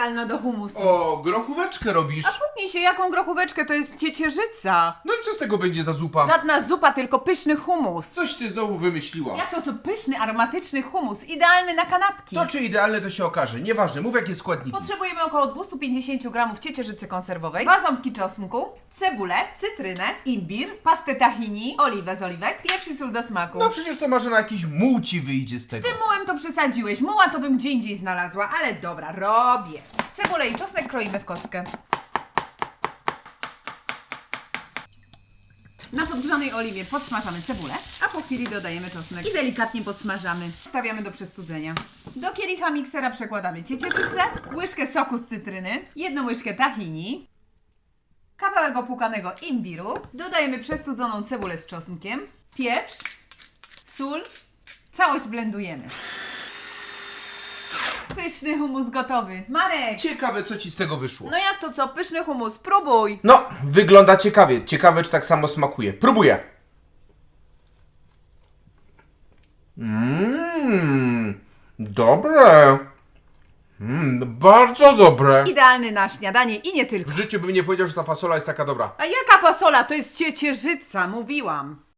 idealna do humusu. O, grochóweczkę robisz. A kupnij się, jaką grochóweczkę, to jest ciecierzyca. No i co z tego będzie za zupa? Żadna zupa, tylko pyszny humus. Coś ty znowu wymyśliła. Jak to co pyszny, aromatyczny humus, idealny na kanapki. To czy idealne to się okaże. Nieważne, mów jakie składniki. Potrzebujemy około 250 g ciecierzycy konserwowej, dwa ząbki czosnku, cebulę, cytrynę, imbir, pastę tahini, oliwę z oliwek, pieprz i sól do smaku. No przecież to może na jakiś muł ci wyjdzie z Z tego. tym mułem to przesadziłeś. Muła to bym gdzie indziej znalazła, ale dobra, robię. Cebulę i czosnek kroimy w kostkę. Na podgrzanej oliwie podsmażamy cebulę, a po chwili dodajemy czosnek i delikatnie podsmażamy. Stawiamy do przestudzenia. Do kielicha miksera przekładamy ciecierzycę, łyżkę soku z cytryny, jedną łyżkę tahini, kawałek opłukanego imbiru, dodajemy przestudzoną cebulę z czosnkiem, pieprz, sól, całość blendujemy. Pyszny humus gotowy. Marek! Ciekawe co ci z tego wyszło. No jak to co? Pyszny humus, próbuj! No, wygląda ciekawie. Ciekawe czy tak samo smakuje. Próbuję. Mmm, dobre. Mmm, bardzo dobre. Idealny na śniadanie i nie tylko. W życiu bym nie powiedział, że ta fasola jest taka dobra. A jaka fasola? To jest ciecierzyca, mówiłam.